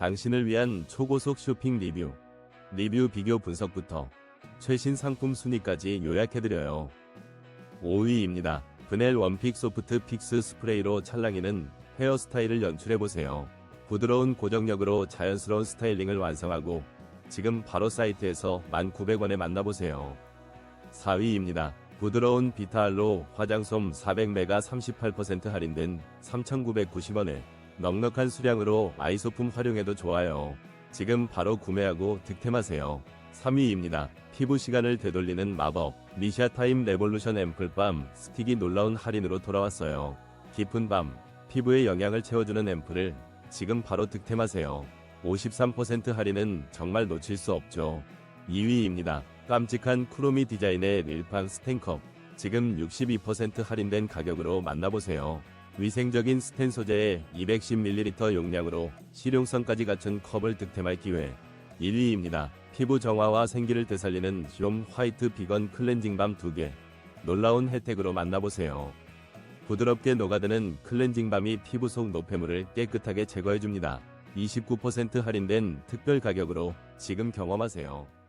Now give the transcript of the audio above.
당신을 위한 초고속 쇼핑 리뷰. 리뷰 비교 분석부터 최신 상품 순위까지 요약해드려요. 5위입니다. 브넬 원픽 소프트 픽스 스프레이로 찰랑이는 헤어스타일을 연출해보세요. 부드러운 고정력으로 자연스러운 스타일링을 완성하고 지금 바로 사이트에서 1,900원에 만나보세요. 4위입니다. 부드러운 비타알로 화장솜 400메가 38% 할인된 3,990원에 넉넉한 수량으로 아이소품 활용해도 좋아요. 지금 바로 구매하고 득템하세요. 3위입니다. 피부 시간을 되돌리는 마법 미샤 타임 레볼루션 앰플밤 스틱이 놀라운 할인으로 돌아왔어요. 깊은 밤 피부에 영양을 채워주는 앰플을 지금 바로 득템하세요. 53% 할인은 정말 놓칠 수 없죠. 2위입니다. 깜찍한 쿠로미 디자인의 릴판 스텐컵 지금 62% 할인된 가격으로 만나보세요. 위생적인 스텐 소재의 210ml 용량으로 실용성까지 갖춘 컵을 득템할 기회. 1위입니다. 피부 정화와 생기를 되살리는 숑 화이트 비건 클렌징 밤 2개. 놀라운 혜택으로 만나보세요. 부드럽게 녹아드는 클렌징 밤이 피부 속 노폐물을 깨끗하게 제거해줍니다. 29% 할인된 특별 가격으로 지금 경험하세요.